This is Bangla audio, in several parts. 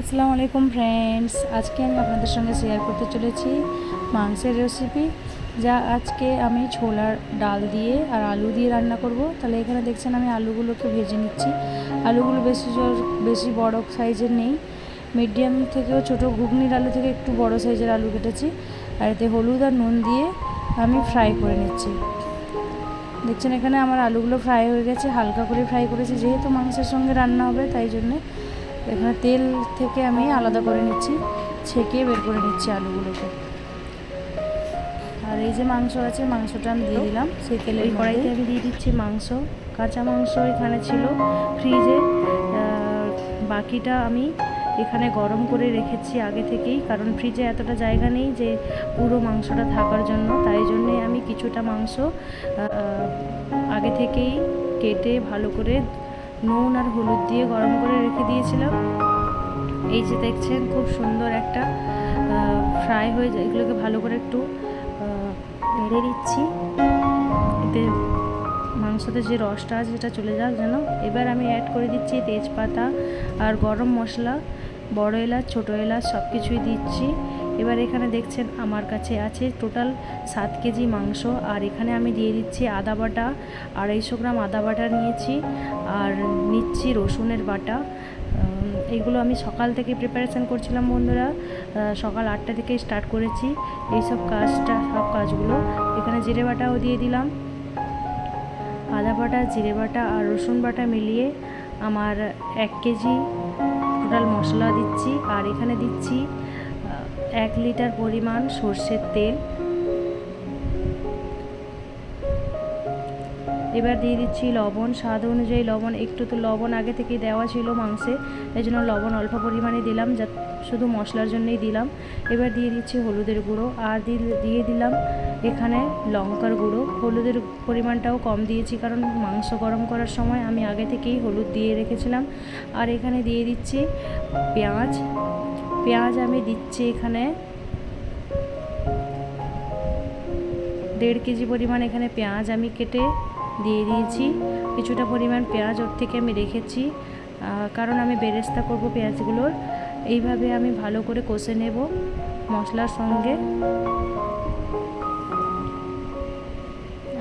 আসসালামু আলাইকুম ফ্রেন্ডস আজকে আমি আপনাদের সঙ্গে শেয়ার করতে চলেছি মাংসের রেসিপি যা আজকে আমি ছোলার ডাল দিয়ে আর আলু দিয়ে রান্না করব। তাহলে এখানে দেখছেন আমি আলুগুলোকে ভেজে নিচ্ছি। আলুগুলো বেশি জোর বেশি বড় সাইজের নেই। মিডিয়াম থেকেও ছোটো ঘুগনির আলু থেকে একটু বড় সাইজের আলু কেটেছি। আর এতে হলুদ আর নুন দিয়ে আমি ফ্রাই করে নিচ্ছি। দেখছেন এখানে আমার আলুগুলো ফ্রাই হয়ে গেছে, হালকা করে ফ্রাই করেছি। যেহেতু মাংসের সঙ্গে রান্না হবে, তাই জন্যে এখানে তেল থেকে আমি আলাদা করে নিচ্ছি ছেঁকে বের করে নিচ্ছি আলুগুলোকে। আর এই যে মাংস আছে মাংসটা আমি দিয়ে দিলাম। সেই তেলের কড়াইতে আমি দিয়ে দিচ্ছি মাংস। কাঁচা মাংস এখানে ছিল ফ্রিজে। বাকিটা আমি এখানে গরম করে রেখেছি আগে থেকেই কারণ ফ্রিজে এতটা জায়গা নেই যে পুরো মাংসটা থাকার জন্য। তাই জন্যে আমি কিছুটা মাংস আগে থেকেই কেটে ভালো করে নুন আর হলুদ দিয়ে গরম করে রেখে দিয়েছিলাম। এই যে দেখছেন, খুব সুন্দর একটা ফ্রাই হয়ে যায়। এগুলোকে ভালো করে একটু নেড়ে দিচ্ছি এতে মাংসতে যে রসটা আছে সেটা চলে যাক যেন। এবার আমি অ্যাড করে দিচ্ছি তেজপাতা আর গরম মশলা, বড় এলাচ, ছোটো এলাচ সব কিছুই দিচ্ছি। এবার এখানে দেখছেন আমার কাছে আছে টোটাল সাত কেজি মাংস। আর এখানে আমি দিয়ে দিচ্ছি আদা বাটা, আড়াইশো গ্রাম আদা বাটা নিয়েছি, আর নিচ্ছি রসুনের বাটা। এইগুলো আমি সকাল থেকে প্রিপারেশান করছিলাম বন্ধুরা। সকাল আটটা থেকে স্টার্ট করেছি এইসব কাজটা, সব কাজগুলো। এখানে জিরে বাটাও দিয়ে দিলাম। আদা বাটা, জিরে বাটা আর রসুন বাটা মিলিয়ে আমার এক কেজি টোটাল মশলা দিচ্ছি। আর এখানে দিচ্ছি এক লিটার পরিমাণ সর্ষের তেল। এবার দিয়ে দিচ্ছি লবণ, স্বাদ অনুযায়ী লবণ। একটু তো লবণ আগে থেকে দেওয়া ছিল মাংসে এই জন্য লবণ অল্প পরিমাণে দিলাম, যা শুধু মশলার জন্যই দিলাম। এবার দিয়ে দিচ্ছি হলুদের গুঁড়ো, আর দিয়ে দিলাম এখানে লঙ্কার গুঁড়ো। হলুদের পরিমাণটাও কম দিয়েছি, কারণ মাংস গরম করার সময় আমি আগে থেকেই হলুদ দিয়ে রেখেছিলাম। আর এখানে দিয়ে দিচ্ছি পেঁয়াজ পেঁয়াজ আমি দিচ্ছি এখানে। দেড় কেজি পরিমাণ এখানে পেঁয়াজ আমি কেটে দিয়ে দিয়েছি। কিছুটা পরিমাণ পেঁয়াজ ওর থেকে আমি রেখেছি। কারণ আমি বেরেস্তা করব পেঁয়াজগুলোর। এইভাবে আমি ভালো করে কষে নেব মশলার সঙ্গে।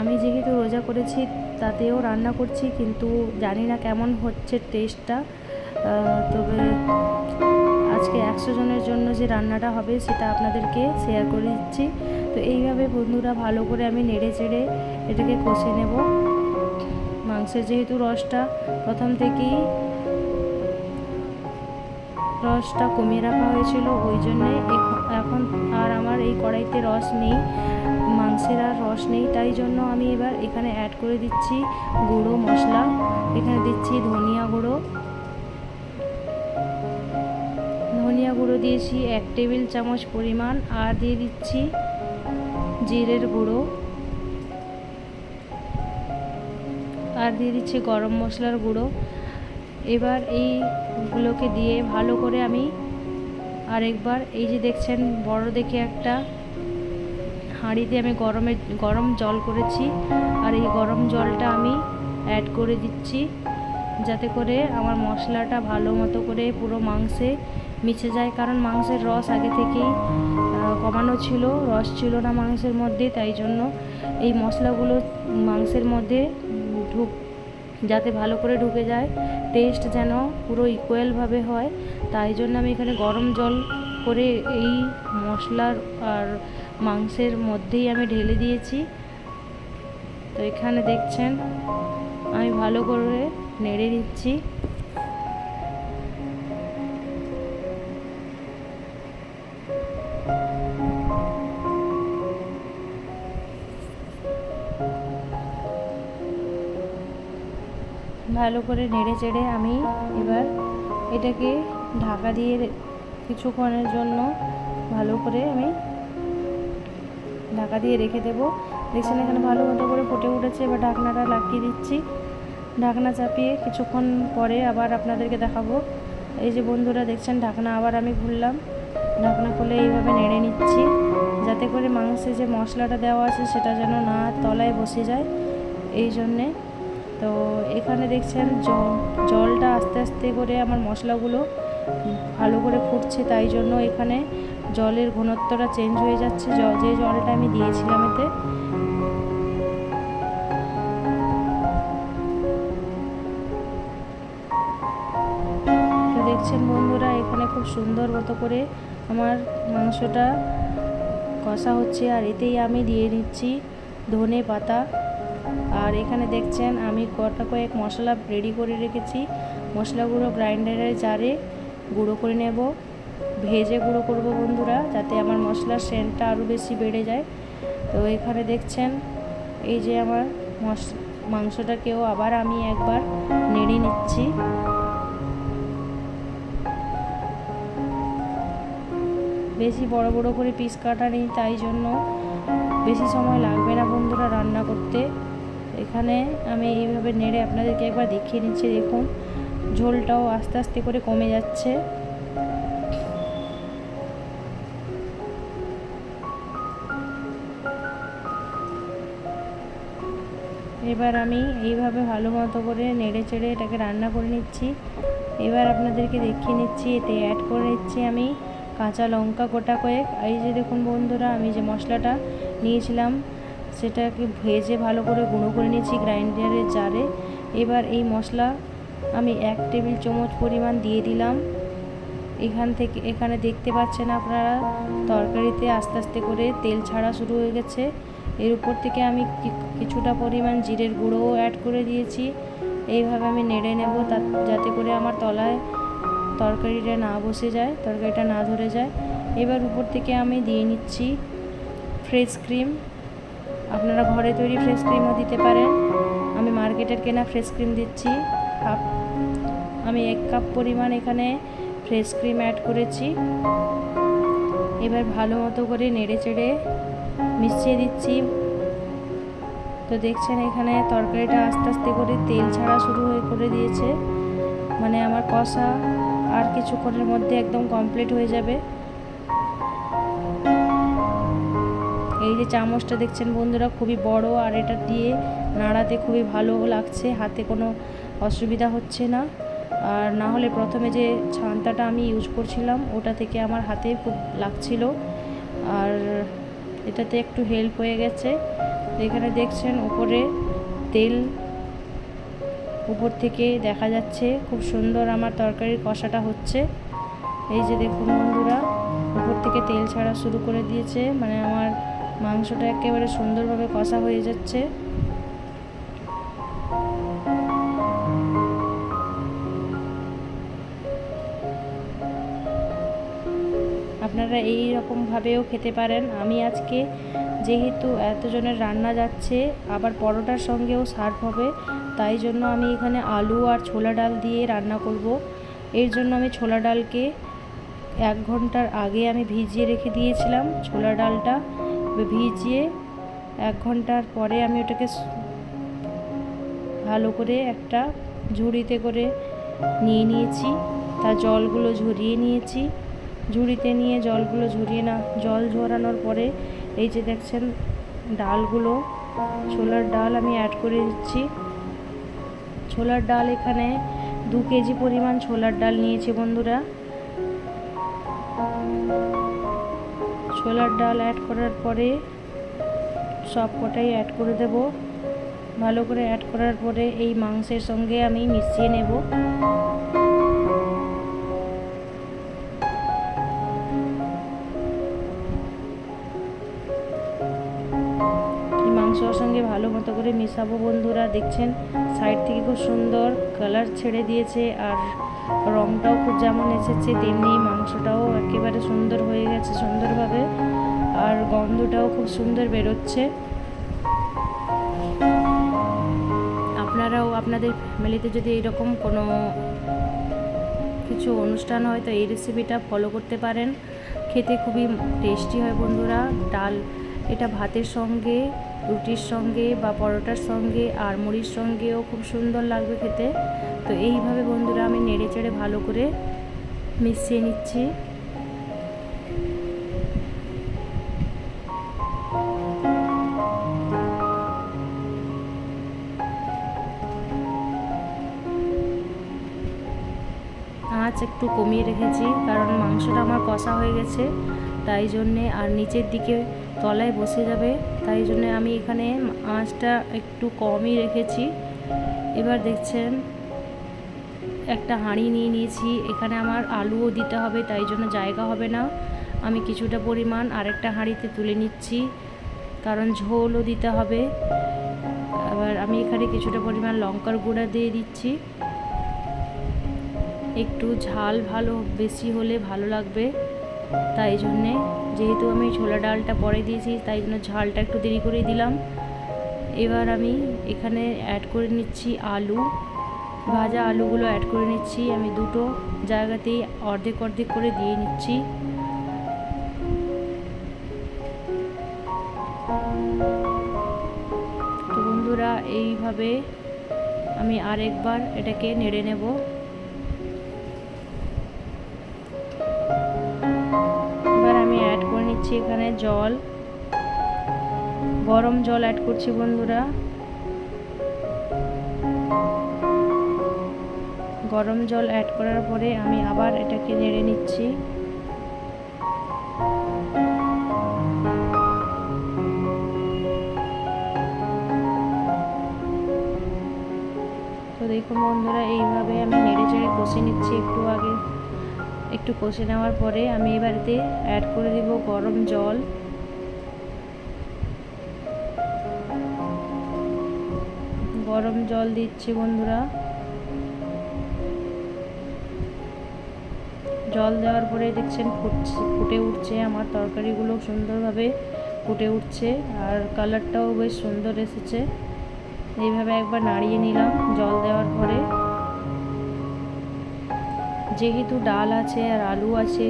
আমি যেহেতু রোজা করেছি, তাতেও রান্না করছি, কিন্তু জানি না কেমন হচ্ছে টেস্টটা তবে আজকে একশো জনের জন্য যে রান্নাটা হবে সেটা আপনাদেরকে শেয়ার করে দিচ্ছি। তো এইভাবে বন্ধুরা ভালো করে আমি নেড়ে চেড়ে এটাকে কষে নেব। মাংসের যেহেতু রসটা প্রথম থেকেই রসটা কমিয়ে রাখা হয়েছিল, ওই জন্যে এখন আর আমার এই কড়াইতে রস নেই, মাংসের আর রস নেই, তাই জন্য আমি এবার এখানে অ্যাড করে দিচ্ছি গুঁড়ো মশলা। এখানে দিচ্ছি ধনিয়া গুঁড়ো। ধনিয়া গুঁড়ো দিয়েছি, এক টেবিল চামচ পরিমাণ, আর দিয়ে দিচ্ছি জিরের গুঁড়ো। আর দিয়ে দিচ্ছি গরম মশলার গুঁড়ো। এবার এইগুলোকে দিয়ে ভালো করে আমি আরেকবার, এই যে দেখছেন, বড় দেখে একটা হাঁড়িতে আমি গরমে, গরম জল করেছি, আর এই গরম জলটা আমি অ্যাড করে দিচ্ছি, যাতে করে আমার মশলাটা ভালো মতো করে পুরো মাংসে মিশে যায় কারণ মাংসের রস আগে থেকেই কমানো ছিল, রস ছিল না মাংসের মধ্যে, তাই জন্য এই মশলাগুলো মাংসের মধ্যে ঢুক, যাতে ভালো করে ঢুকে যায় টেস্ট যেন পুরো ইকুয়ালভাবে হয়। তাই জন্য আমি এখানে গরম জল করে এই মশলার আর মাংসের মধ্যেই আমি ঢেলে দিয়েছি। তো এখানে দেখছেন, আমি ভালো করে নেড়ে নিচ্ছি। ভালো করে নেড়ে চেড়ে আমি এবার এটাকে ঢাকা দিয়ে কিছুক্ষণের জন্য ভালো করে আমি ঢাকা দিয়ে রেখে দেবো। দেখছেন এখানে ভালো মতো করে ফুটে উঠেছে, এবার ঢাকনাটা লাগিয়ে দিচ্ছি। ঢাকনা চাপিয়ে কিছুক্ষণ পরে আবার আপনাদেরকে দেখাবো। এই যে বন্ধুরা, দেখছেন ঢাকনা আবার আমি খুললাম। ঢাকনা খুলে এইভাবে নেড়ে নিচ্ছি, যাতে করে মাংসে যে মশলাটা দেওয়া আছে সেটা যেন না তলায় বসে যায়। এই জন্যে তো এখানে দেখছেন জলটা আস্তে আস্তে করে আমার মশলাগুলো ভালো করে ফুটছে, তাই জন্য এখানে জলের ঘনত্বটা চেঞ্জ হয়ে যাচ্ছে যে জলটা আমি দিয়েছিলাম এতে। দেখছেন বন্ধুরা, এখানে খুব সুন্দর মতো করে আমার মাংসটা কষা হচ্ছে, আর এতেই আমি দিয়ে নিচ্ছি ধনে পাতা। আর এখানে দেখছেন, আমি কটা কয়েক মশলা রেডি করে রেখেছি। মশলাগুলো গ্রাইন্ডারের জারে গুঁড়ো করে নেব। ভেজে গুঁড়ো করব বন্ধুরা, যাতে আমার মশলার সেন্টটা আরও বেশি বেড়ে যায়। তো এখানে দেখছেন, এই যে আমার মশ মাংসটাকেও আবার আমি একবার নেড়ে নিচ্ছি। বেশি বড় বড় করে পিস কাটা নেই, তাই জন্য বেশি সময় লাগবে না বন্ধুরা রান্না করতে। এখানে আমি এইভাবে নেড়ে আপনাদেরকে একবার দেখিয়ে নিচ্ছি, দেখুন। ঝোলটাও আস্তে আস্তে করে কমে যাচ্ছে। এবার আমি এইভাবে ভালো মতো করে নেড়ে চেড়ে এটাকে রান্না করে নিচ্ছি। এবার আপনাদেরকে দেখিয়ে নিচ্ছি, এতে অ্যাড করে নিচ্ছি আমি কাঁচা লঙ্কা গোটা কয়েক। এই যে দেখুন বন্ধুরা, আমি যে মশলাটা নিয়েছিলাম সেটাকে ভেজে ভালো করে গুঁড়ো করে নিয়েছি গ্রাইন্ডারের জারে। এবার এই মশলা আমি এক টেবিল চামচ পরিমাণ দিয়ে দিলাম। এখান থেকে, এখানে দেখতে পাচ্ছেন আপনারা, তরকারিতে আস্তে আস্তে করে তেল ছাড়া শুরু হয়ে গেছে। এর উপর থেকে আমি কিছুটা পরিমাণ জিরের গুঁড়োও অ্যাড করে দিয়েছি। এইভাবে আমি নেড়ে নেব যাতে করে আমার তলায় তরকারিটা না বসে যায়, তরকারিটা না ধরে যায়। এবার উপর থেকে আমি দিয়ে নিচ্ছি ফ্রেশ ক্রিম আপনারা ঘরে তৈরি ফ্রেশ ক্রিমও দিতে পারেন। আমি মার্কেটের কেনা ফ্রেশ ক্রিম দিচ্ছি। হাফ আমি এক কাপ পরিমাণ এখানে ফ্রেশ ক্রিম অ্যাড করেছি। এবার ভালো মতো করে নেড়ে চেড়ে মিশিয়ে দিচ্ছি। তো দেখছেন এখানে তরকারিটা আস্তে আস্তে করে তেল ছাড়া শুরু হয়ে করে দিয়েছে। মানে আমার কষা আর কিছুক্ষণের মধ্যে একদম কমপ্লিট হয়ে যাবে। এই যে চামচটা দেখছেন বন্ধুরা, খুবই বড় আর এটা দিয়ে নাড়াতে খুবই ভালো লাগছে, হাতে কোনো অসুবিধা হচ্ছে না। আর না হলে প্রথমে যে ছান্তাটা আমি ইউজ করছিলাম, ওটা থেকে আমার হাতে খুব লাগছিল। আর এটাতে একটু হেল্প হয়ে গেছে। এখানে দেখছেন উপরে তেল উপর থেকে দেখা যাচ্ছে, খুব সুন্দর আমার তরকারির কষাটা হচ্ছে। এই যে দেখুন বন্ধুরা, উপর থেকে তেল ছাড়া শুরু করে দিয়েছে মানে আমার মাংসটা একেবারে সুন্দরভাবে কষা হয়ে যাচ্ছে। আপনারা এই রকমভাবেও খেতে পারেন। আমি আজকে যেহেতু এতজনের রান্না যাচ্ছে, আবার পরোটার সঙ্গেও সার্ভ হবে, তাই জন্য আমি এখানে আলু আর ছোলা ডাল দিয়ে রান্না করব। এর জন্য আমি ছোলা ডালকে এক ঘণ্টার আগে আমি ভিজিয়ে রেখে দিয়েছিলাম। ছোলা ডালটা ভিজিয়ে এক ঘণ্টার পরে আমি ওটাকে ভালো করে একটা ঝুড়িতে করে নিয়ে নিয়েছি। তার জলগুলো ঝরিয়ে নিয়েছি। ঝুড়িতে নিয়ে জলগুলো ঝরিয়ে না, জল ঝরানোর পরে এই যে দেখছেন ডালগুলো, ছোলার ডাল আমি অ্যাড করে দিচ্ছি। ছোলার ডাল এখানে দু কেজি পরিমাণ ছোলার ডাল নিয়েছি বন্ধুরা। ছোলার ডাল অ্যাড করার পরে সব কটাই অ্যাড করে দেব। ভালো করে অ্যাড করার পরে এই মাংসের সঙ্গে আমি মিশিয়ে নেব। মাংসর সঙ্গে ভালো মতো করে মেশাবো বন্ধুরা, দেখছেন? সাইড থেকে খুব সুন্দর কালার ছেড়ে দিয়েছে আর রংটাও খুব যেমন এসেছে, তেমনি মাংসটাও একেবারে সুন্দর হয়ে গেছে সুন্দরভাবে। আর গন্ধটাও খুব সুন্দর বেরোচ্ছে। আপনারাও, আপনাদের ফ্যামিলিতে যদি এরকম কোনো কিছু অনুষ্ঠান হয়, তো এই রেসিপিটা ফলো করতে পারেন। খেতে খুবই টেস্টি হয় বন্ধুরা। ডাল, এটা ভাতের সঙ্গে রুটির সঙ্গে বা পরোটার সঙ্গে আর মুড়ির সঙ্গেও খুব সুন্দর লাগবে খেতে। তো এইভাবে বন্ধুরা আমি নেড়ে চেড়ে ভালো করে মিশিয়ে নিচ্ছি। আঁচ একটু কমিয়ে রেখেছি, কারণ মাংসটা আমার কষা হয়ে গেছে, তাই জন্যে আর নিচের দিকে তলায় বসে যাবে। তাই জন্যে আমি এখানে আঁচটা একটু কমই রেখেছি। এবার দেখছেন, একটা হাঁড়ি নিয়ে নিয়েছি। এখানে আমার আলুও দিতে হবে, তাই জন্য জায়গা হবে না। আমি কিছুটা পরিমাণ আরেকটা হাঁড়িতে তুলে নিচ্ছি, কারণ ঝোলও দিতে হবে। এবার আমি এখানে কিছুটা পরিমাণ লঙ্কার গুঁড়া দিয়ে দিচ্ছি। একটু ঝাল ভালো, বেশি হলে ভালো লাগবে। তাই জন্যে যেহেতু আমি ছোলা ডালটা পরে দিয়েছি, তাই জন্য ঝালটা একটু দেরি করে দিলাম। এবার আমি এখানে অ্যাড করে নিচ্ছি আলু। ভাজা আলুগুলো অ্যাড করে নিচ্ছি। আমি দুটো জায়গাতেই অর্ধেক অর্ধেক করে দিয়ে নিচ্ছি। তো বন্ধুরা, এইভাবে আমি আরেকবার এটাকে নেড়ে নেব। অ্যাড করে নিচ্ছি এখানে জল। গরম জল অ্যাড করছি বন্ধুরা। গরম জল অ্যাড করার পরে আমি আবার এটাকে নেড়ে নিচ্ছি। তো দেখুন বন্ধুরা, এইভাবে আমি নেড়ে চেড়ে কষে নিচ্ছি একটু আগে। একটু কষে নেওয়ার পরে আমি এবারেতে অ্যাড করে দেব গরম জল। গরম জল দিচ্ছি বন্ধুরা। জল দেওয়ার পরে দেখছেন ফুটছে, ফুটে উঠছে, আমার তরকারিগুলো সুন্দরভাবে ফুটে উঠছে আর কালারটাও বেশ সুন্দর এসেছে। এইভাবে একবার নাড়িয়ে নিলাম জল দেওয়ার পরে। যেহেতু ডাল আছে আর আলু আছে,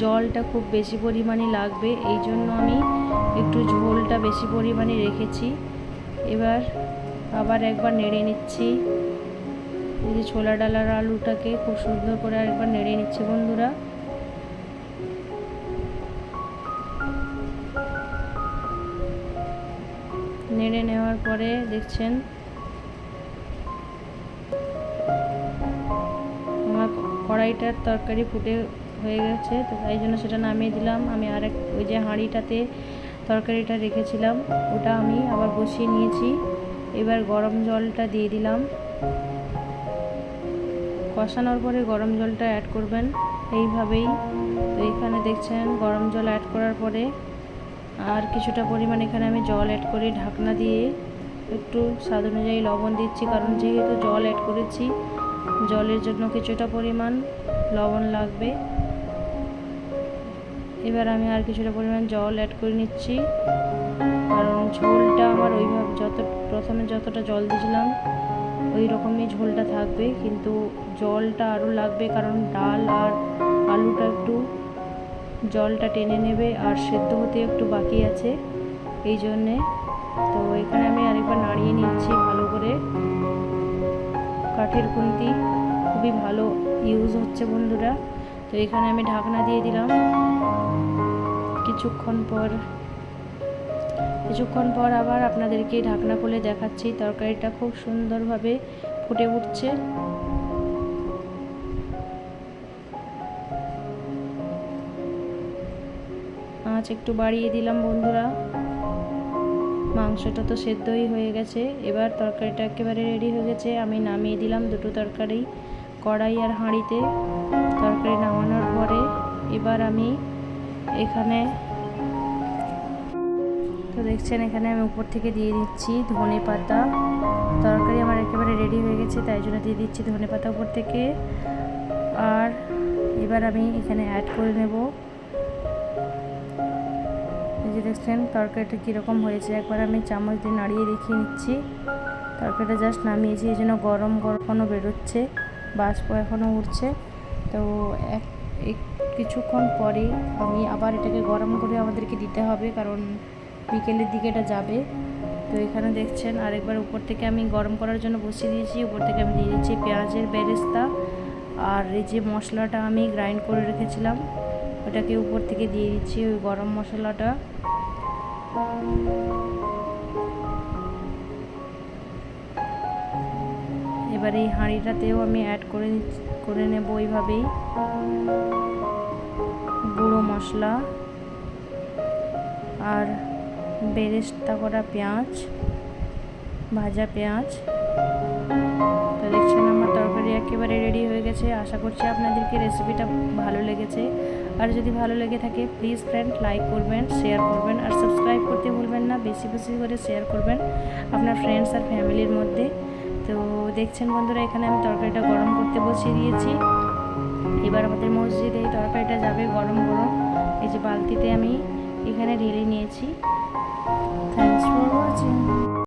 জলটা খুব বেশি পরিমাণে লাগবে। এই জন্য আমি একটু ঝোলটা বেশি পরিমাণে রেখেছি। এবার আবার একবার নেড়ে নিচ্ছি। এই যে ছোলা ডালার আলুটাকে খুব সুন্দর করে আরেকবার নেড়ে নিচ্ছে বন্ধুরা। নেড়ে নেওয়ার পরে দেখছেন কড়াইটার তরকারি ফুটে হয়ে গেছে, তো তাই জন্য সেটা নামিয়ে দিলাম। আমি আরেক ওই যে হাঁড়িটাতে তরকারিটা রেখেছিলাম, ওটা আমি আবার বসিয়ে নিয়েছি। এবার গরম জলটা দিয়ে দিলাম। কষানোর পরে গরম জলটা অ্যাড করবেন এইভাবেই। তো এখানে দেখছেন, গরম জল অ্যাড করার পরে আর কিছুটা পরিমাণ এখানে আমি জল অ্যাড করে ঢাকনা দিয়ে একটু স্বাদ অনুযায়ী লবণ দিচ্ছি, কারণ যেহেতু জল অ্যাড করেছি জলের জন্য কিছুটা পরিমাণ লবণ লাগবে। এবার আমি আর কিছুটা পরিমাণ জল অ্যাড করে নিচ্ছি। কারণ ঝোলটা আমার ওইভাবে যত, প্রথমে যতটা জল দিয়েছিলাম ওই রকমই ঝোলটা থাকবে। কিন্তু জলটা আরও লাগবে কারণ ডাল আর আলুটা একটু জলটা টেনে নেবে আর সেদ্ধ হতে একটু বাকি আছে। এই জন্যে তো এখানে আমি আরেকবার নাড়িয়ে নিচ্ছি ভালো করে। কাঠের খুন্তি, খুবই ভালো ইউজ হচ্ছে বন্ধুরা। তো এখানে আমি ঢাকনা দিয়ে দিলাম। কিছুক্ষণ পর কিছুক্ষণ পর আবার আপনাদেরকে ঢাকনা খুলে দেখাচ্ছি। তরকারিটা খুব সুন্দরভাবে ফুটে উঠছে। আঁচ একটু বাড়িয়ে দিলাম বন্ধুরা। মাংসটা তো সেদ্ধই হয়ে গেছে। এবার তরকারিটা একেবারে রেডি হয়ে গেছে। আমি নামিয়ে দিলাম দুটো তরকারি, কড়াই আর হাঁড়িতে তরকারি নামানোর পরে। এবার আমি এখানে তো দেখছেন, এখানে আমি উপর থেকে দিয়ে দিচ্ছি ধনে পাতা। তরকারি আমার একেবারে রেডি হয়ে গেছে, তাই জন্য দিয়ে দিচ্ছি ধনে পাতা উপর থেকে। আর এবার আমি এখানে অ্যাড করে নেব। যে দেখছেন, তরকারিটা কীরকম হয়েছে, একবার আমি চামচ দিয়ে নাড়িয়ে দেখিয়ে নিচ্ছি। তরকারিটা জাস্ট নামিয়েছি, এই জন্য গরম গরমও বেরোচ্ছে, বাষ্প এখনও উঠছে। তো এক কিছুক্ষণ পরে আমি আবার এটাকে গরম করে আমাদেরকে দিতে হবে, কারণ বিকেলের দিকে এটা যাবে। তো এখানে দেখছেন, আরেকবার উপর থেকে আমি গরম করার জন্য বসিয়ে দিয়েছি, উপর থেকে আমি দিয়ে দিচ্ছি পেঁয়াজের বেরেস্তা। আর এই যে মশলাটা আমি গ্রাইন্ড করে রেখেছিলাম ওটাকে উপর থেকে দিয়ে দিচ্ছি ওই গরম মশলাটা। এবার এই হাঁড়িটাতেও আমি অ্যাড করে করে নেব ওইভাবেই গুঁড়ো মশলা আর বেরেস্তা করা পেঁয়াজ, ভাজা পেঁয়াজ। একেবারে রেডি হয়ে গেছে। আশা করছি আপনাদেরকে রেসিপিটা ভালো লেগেছে। আর যদি ভালো লেগে থাকে প্লিজ ফ্রেন্ড লাইক করবেন শেয়ার করবেন, আর সাবস্ক্রাইব করতে ভুলবেন না, বেশি বেশি করে শেয়ার করবেন আপনার ফ্রেন্ডস আর ফ্যামিলির মধ্যে। তো দেখছেন বন্ধুরা, এখানে আমি তরকারিটা গরম করতে বসিয়ে দিয়েছি। এবার আমাদের মসজিদে এই তরকারিটা যাবে গরম গরম। এই যে বালতিতে আমি এখানে ঢেলে নিয়েছি। Thanks for watching